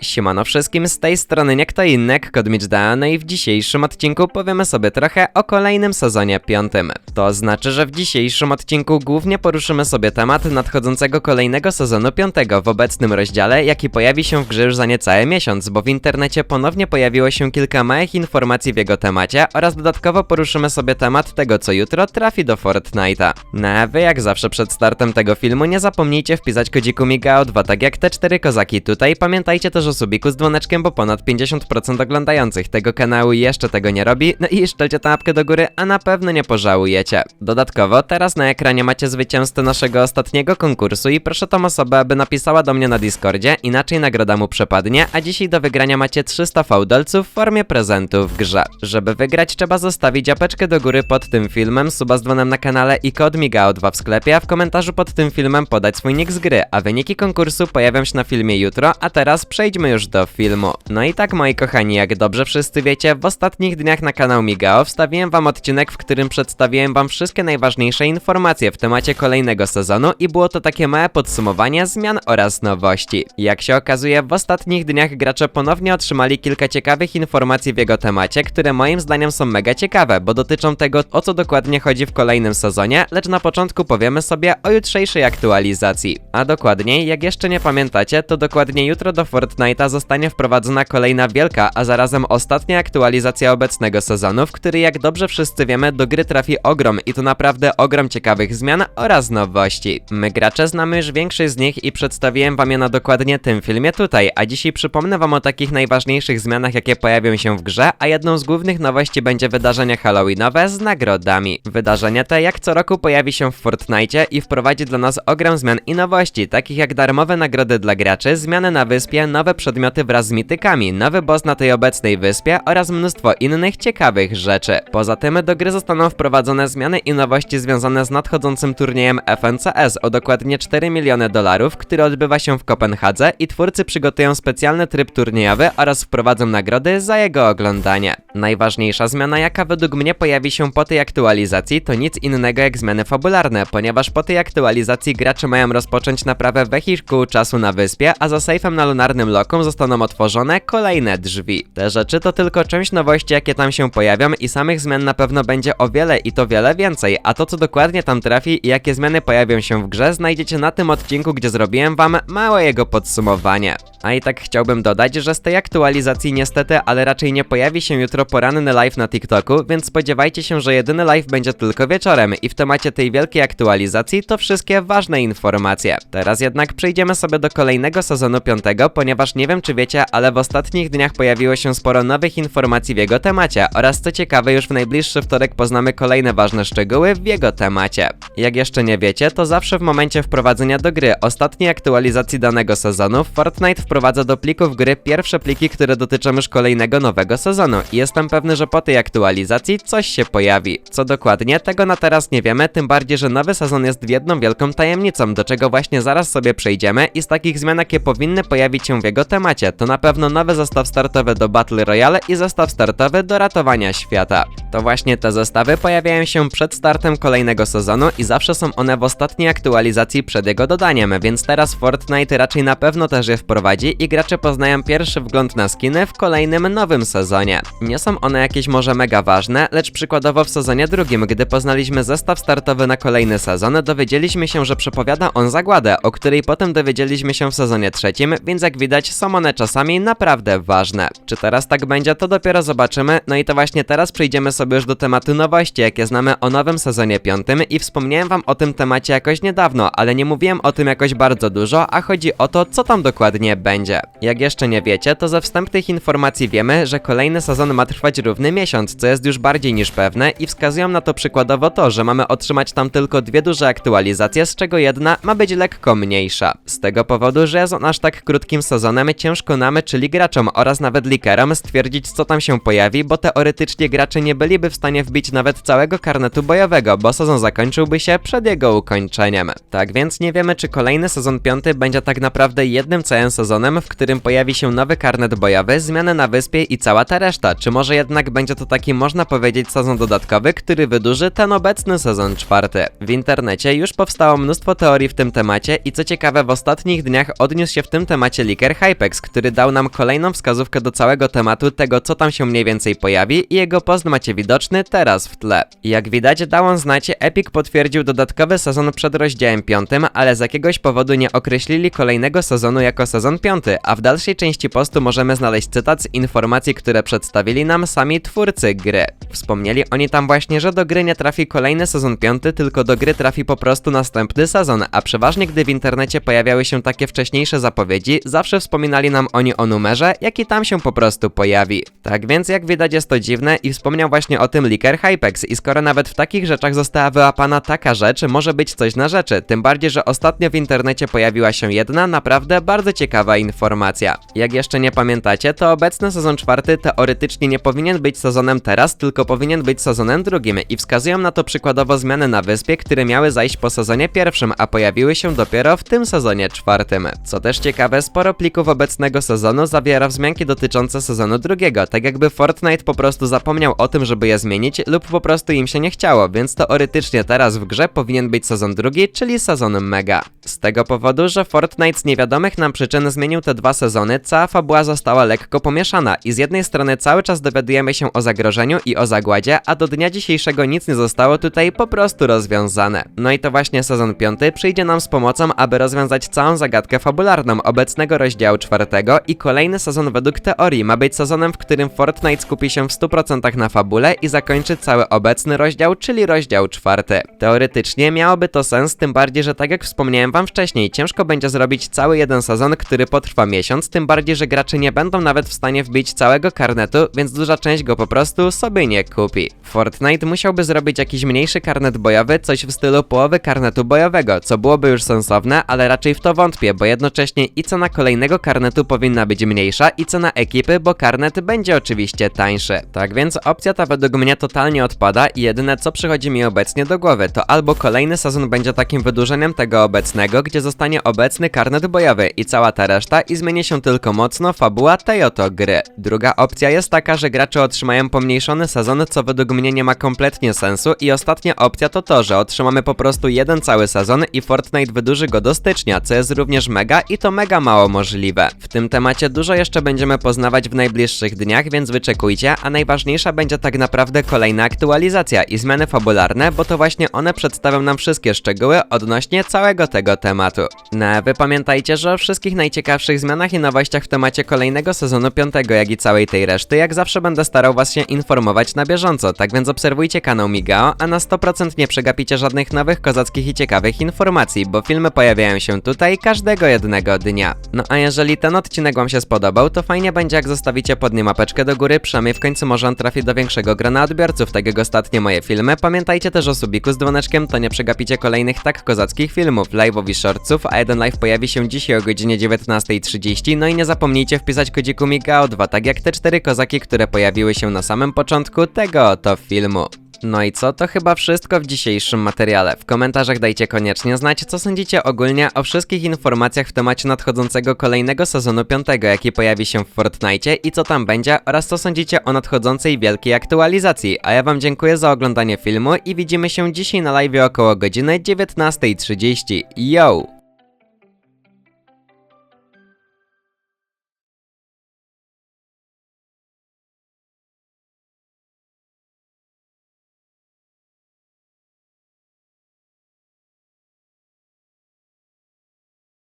Siemano wszystkim, z tej strony nie kto inny jak Kodmicz Da, no i w dzisiejszym odcinku powiemy sobie trochę o kolejnym sezonie piątym. To znaczy, że w dzisiejszym odcinku głównie poruszymy sobie temat nadchodzącego kolejnego sezonu piątego w obecnym rozdziale, jaki pojawi się w grze już za niecały miesiąc, bo w internecie ponownie pojawiło się kilka małych informacji w jego temacie oraz dodatkowo poruszymy sobie temat tego, co jutro trafi do Fortnite'a. No a wy jak zawsze przed startem tego filmu nie zapomnijcie wpisać kodziku MIGAO2 tak jak te cztery kozaki tutaj, pamiętajcie też o subiku z dzwoneczkiem, bo ponad 50% oglądających tego kanału jeszcze tego nie robi, no i szczelcie tę łapkę do góry, a na pewno nie pożałujecie. Dodatkowo, teraz na ekranie macie zwycięzcę naszego ostatniego konkursu i proszę tą osobę, aby napisała do mnie na Discordzie, inaczej nagroda mu przepadnie, a dzisiaj do wygrania macie 300 fałdolców w formie prezentu w grze. Żeby wygrać trzeba zostawić apeczkę do góry pod tym filmem, suba z dzwonem na kanale i kod MIGAO2 w sklepie, a w komentarzu pod tym filmem podać swój nick z gry, a wyniki konkursu pojawią się na filmie jutro, a teraz przejdźmy już do filmu. No i tak moi kochani, jak dobrze wszyscy wiecie, w ostatnich dniach na kanał Migao wstawiłem wam odcinek, w którym przedstawiłem wam wszystkie najważniejsze informacje w temacie kolejnego sezonu i było to takie małe podsumowanie zmian oraz nowości. Jak się okazuje, w ostatnich dniach gracze ponownie otrzymali kilka ciekawych informacji w jego temacie, które moim zdaniem są mega ciekawe, bo dotyczą tego, o co dokładnie chodzi w kolejnym sezonie, lecz na początku powiemy sobie o jutrzejszej aktualizacji. A dokładniej, jak jeszcze nie pamiętacie, to dokładnie jutro do Fortnite'a zostanie wprowadzona kolejna wielka, a zarazem ostatnia aktualizacja obecnego sezonu, w który jak dobrze wszyscy wiemy, do gry trafi ogrom i to naprawdę ogrom ciekawych zmian oraz nowości. My gracze znamy już większość z nich i przedstawiłem wam je na dokładnie tym filmie tutaj, a dzisiaj przypomnę wam o takich najważniejszych zmianach, jakie pojawią się w grze, a jedną z głównych nowości będzie wydarzenie halloweenowe z nagrodami. Wydarzenie te jak co roku pojawi się w Fortnite i wprowadzi dla nas ogrom zmian i nowości, takich jak darmowe nagrody dla graczy, zmiany na wyspie, nowe przedmioty wraz z mitykami, nowy boss na tej obecnej wyspie oraz mnóstwo innych ciekawych rzeczy. Poza tym do gry zostaną wprowadzone zmiany i nowości związane z nadchodzącym turniejem FNCS o dokładnie 4 miliony dolarów, który odbywa się w Kopenhadze i twórcy przygotują specjalny tryb turniejowy oraz wprowadzą nagrody za jego oglądanie. Najważniejsza zmiana, jaka według mnie pojawi się po tej aktualizacji, to nic innego jak zmiany fabularne, ponieważ po tej aktualizacji gracze mają rozpocząć naprawę wehikułu czasu na wyspie, a za sejfem na lunarnym zostaną otworzone kolejne drzwi. Te rzeczy to tylko część nowości, jakie tam się pojawią i samych zmian na pewno będzie o wiele i to wiele więcej, a to co dokładnie tam trafi i jakie zmiany pojawią się w grze znajdziecie na tym odcinku, gdzie zrobiłem wam małe jego podsumowanie. A i tak chciałbym dodać, że z tej aktualizacji niestety, ale raczej nie pojawi się jutro poranny live na TikToku, więc spodziewajcie się, że jedyny live będzie tylko wieczorem i w temacie tej wielkiej aktualizacji to wszystkie ważne informacje. Teraz jednak przejdziemy sobie do kolejnego sezonu piątego, ponieważ nie wiem czy wiecie, ale w ostatnich dniach pojawiło się sporo nowych informacji w jego temacie oraz co ciekawe już w najbliższy wtorek poznamy kolejne ważne szczegóły w jego temacie. Jak jeszcze nie wiecie, to zawsze w momencie wprowadzenia do gry ostatniej aktualizacji danego sezonu Fortnite wprowadza do plików gry pierwsze pliki, które dotyczą już kolejnego nowego sezonu i jestem pewny, że po tej aktualizacji coś się pojawi. Co dokładnie, tego na teraz nie wiemy, tym bardziej, że nowy sezon jest jedną wielką tajemnicą, do czego właśnie zaraz sobie przejdziemy i z takich zmian, jakie powinny pojawić się w jego temacie, to na pewno nowy zestaw startowy do Battle Royale i zestaw startowy do ratowania świata. To właśnie te zestawy pojawiają się przed startem kolejnego sezonu i zawsze są one w ostatniej aktualizacji przed jego dodaniem, więc teraz Fortnite raczej na pewno też je wprowadzi i gracze poznają pierwszy wgląd na skiny w kolejnym nowym sezonie. Nie są one jakieś może mega ważne, lecz przykładowo w sezonie drugim, gdy poznaliśmy zestaw startowy na kolejny sezon, dowiedzieliśmy się, że przepowiada on zagładę, o której potem dowiedzieliśmy się w sezonie trzecim, więc jak widać są one czasami naprawdę ważne. Czy teraz tak będzie, to dopiero zobaczymy, no i to właśnie teraz przejdziemy sobie już do tematu nowości, jakie znamy o nowym sezonie piątym i wspomniałem wam o tym temacie jakoś niedawno, ale nie mówiłem o tym jakoś bardzo dużo, a chodzi o to, co tam dokładnie będzie. Jak jeszcze nie wiecie, to ze wstępnych informacji wiemy, że kolejny sezon ma trwać równy miesiąc, co jest już bardziej niż pewne i wskazują na to przykładowo to, że mamy otrzymać tam tylko dwie duże aktualizacje, z czego jedna ma być lekko mniejsza. Z tego powodu, że jest on aż tak krótkim sezonem, ciężko nam, czyli graczom oraz nawet leakerom stwierdzić co tam się pojawi, bo teoretycznie gracze nie byliby w stanie wbić nawet całego karnetu bojowego, bo sezon zakończyłby się przed jego ukończeniem. Tak więc nie wiemy, czy kolejny sezon piąty będzie tak naprawdę jednym całym sezonem, w którym pojawi się nowy karnet bojowy, zmiany na wyspie i cała ta reszta, czy może jednak będzie to taki, można powiedzieć, sezon dodatkowy, który wydłuży ten obecny sezon czwarty. W internecie już powstało mnóstwo teorii w tym temacie i co ciekawe, w ostatnich dniach odniósł się w tym temacie liker Hypex, który dał nam kolejną wskazówkę do całego tematu tego, co tam się mniej więcej pojawi i jego post macie widoczny teraz w tle. Jak widać, dał on znać, Epic potwierdził dodatkowy sezon przed rozdziałem 5, ale z jakiegoś powodu nie określili kolejnego sezonu jako sezon 5, a w dalszej części postu możemy znaleźć cytat z informacji, które przedstawili nam sami twórcy gry. Wspomnieli oni tam właśnie, że do gry nie trafi kolejny sezon 5, tylko do gry trafi po prostu następny sezon, a przeważnie gdy w internecie pojawiały się takie wcześniejsze zapowiedzi, zawsze wspominali nam oni o numerze, jaki tam się po prostu pojawi. Tak więc jak widać jest to dziwne i wspomniał właśnie o tym Liker Hypex i skoro nawet w takich rzeczach została wyłapana taka rzecz, może być coś na rzeczy, tym bardziej, że ostatnio w internecie pojawiła się jedna naprawdę bardzo ciekawa informacja. Jak jeszcze nie pamiętacie, to obecny sezon czwarty teoretycznie nie powinien być sezonem teraz, tylko powinien być sezonem drugim i wskazują na to przykładowo zmiany na wyspie, które miały zajść po sezonie pierwszym, a pojawiły się dopiero w tym sezonie czwartym. Co też ciekawe, sporo plików obecnego sezonu zawiera wzmianki dotyczące sezonu drugiego, tak jakby Fortnite po prostu zapomniał o tym, żeby je zmienić lub po prostu im się nie chciało, więc teoretycznie teraz w grze powinien być sezon drugi, czyli sezon mega. Tego powodu, że Fortnite z niewiadomych nam przyczyn zmienił te dwa sezony, cała fabuła została lekko pomieszana i z jednej strony cały czas dowiadujemy się o zagrożeniu i o zagładzie, a do dnia dzisiejszego nic nie zostało tutaj po prostu rozwiązane. No i to właśnie sezon piąty przyjdzie nam z pomocą, aby rozwiązać całą zagadkę fabularną obecnego rozdziału czwartego i kolejny sezon według teorii ma być sezonem, w którym Fortnite skupi się w 100% na fabule i zakończy cały obecny rozdział, czyli rozdział czwarty. Teoretycznie miałoby to sens, tym bardziej, że tak jak wspomniałem wam wcześniej, ciężko będzie zrobić cały jeden sezon, który potrwa miesiąc, tym bardziej, że gracze nie będą nawet w stanie wbić całego karnetu, więc duża część go po prostu sobie nie kupi. Fortnite musiałby zrobić jakiś mniejszy karnet bojowy, coś w stylu połowy karnetu bojowego, co byłoby już sensowne, ale raczej w to wątpię, bo jednocześnie i cena kolejnego karnetu powinna być mniejsza i cena ekipy, bo karnet będzie oczywiście tańszy. Tak więc opcja ta według mnie totalnie odpada i jedyne co przychodzi mi obecnie do głowy to albo kolejny sezon będzie takim wydłużeniem tego obecnego, gdzie zostanie obecny karnet bojowy i cała ta reszta i zmieni się tylko mocno fabuła tej oto gry. Druga opcja jest taka, że gracze otrzymają pomniejszony sezon, co według mnie nie ma kompletnie sensu i ostatnia opcja to to, że otrzymamy po prostu jeden cały sezon i Fortnite wydłuży go do stycznia, co jest również mega i to mega mało możliwe. W tym temacie dużo jeszcze będziemy poznawać w najbliższych dniach, więc wyczekujcie, a najważniejsza będzie tak naprawdę kolejna aktualizacja i zmiany fabularne, bo to właśnie one przedstawią nam wszystkie szczegóły odnośnie całego tego tematu. No wy pamiętajcie, że o wszystkich najciekawszych zmianach i nowościach w temacie kolejnego sezonu piątego, jak i całej tej reszty, jak zawsze będę starał was się informować na bieżąco, tak więc obserwujcie kanał Migao, a na 100% nie przegapicie żadnych nowych kozackich i ciekawych informacji, bo filmy pojawiają się tutaj każdego jednego dnia. No a jeżeli ten odcinek wam się spodobał, to fajnie będzie jak zostawicie pod nim mapeczkę do góry, przynajmniej w końcu może on trafi do większego grona odbiorców, tak jak ostatnie moje filmy. Pamiętajcie też o subiku z dzwoneczkiem, to nie przegapicie kolejnych tak kozackich filmów, live'ów i shortsów, a jeden live pojawi się dzisiaj o godzinie 19.30, no i nie zapomnijcie wpisać kodziku MIGAO2, tak jak te cztery kozaki, które pojawiły się na samym początku tego oto filmu. No i co? To chyba wszystko w dzisiejszym materiale. W komentarzach dajcie koniecznie znać, co sądzicie ogólnie o wszystkich informacjach w temacie nadchodzącego kolejnego sezonu piątego, jaki pojawi się w Fortnite i co tam będzie, oraz co sądzicie o nadchodzącej wielkiej aktualizacji. A ja wam dziękuję za oglądanie filmu i widzimy się dzisiaj na live około godziny 19.30. Yo!